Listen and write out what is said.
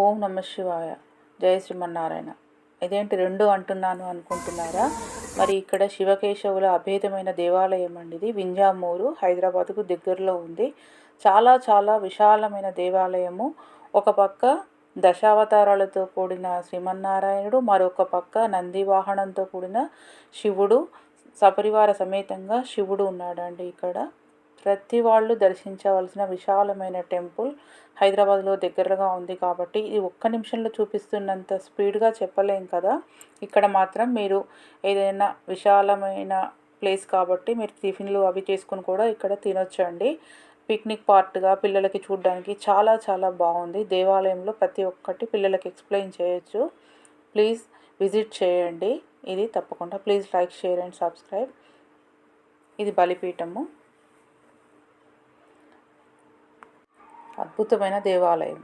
ఓం నమ శివాయ. జయ శ్రీమన్నారాయణ. ఇదేంటి రెండు అంటున్నాను అనుకుంటున్నారా? మరి ఇక్కడ శివకేశవుల అభేదమైన దేవాలయం అండి ఇది వింజామూరు హైదరాబాద్కు దగ్గరలో ఉంది. చాలా చాలా విశాలమైన దేవాలయము. ఒక పక్క దశావతారాలతో కూడిన శ్రీమన్నారాయణుడు మరొక పక్క నంది వాహనంతో కూడిన శివుడు సపరివార సమేతంగా శివుడు ఉన్నాడండి ఇక్కడ. ప్రతి వాళ్ళు దర్శించవలసిన విశాలమైన టెంపుల్ హైదరాబాద్లో దగ్గరగా ఉంది కాబట్టి ఇది ఒక్క నిమిషంలో చూపిస్తున్నంత స్పీడ్గా చెప్పలేం కదా. ఇక్కడ మాత్రం మీరు ఏదైనా విశాలమైన ప్లేస్ కాబట్టి మీరు టిఫిన్లు అవి చేసుకుని కూడా ఇక్కడ తినొచ్చండి. పిక్నిక్ పార్ట్గా పిల్లలకి చూడడానికి చాలా చాలా బాగుంది. దేవాలయంలో ప్రతి ఒక్కటి పిల్లలకి ఎక్స్ప్లెయిన్ చేయొచ్చు. ప్లీజ్ విజిట్ చేయండి. ఇది తప్పకుండా please like share and subscribe. ఇది బలిపీఠము. అద్భుతమైన దేవాలయం.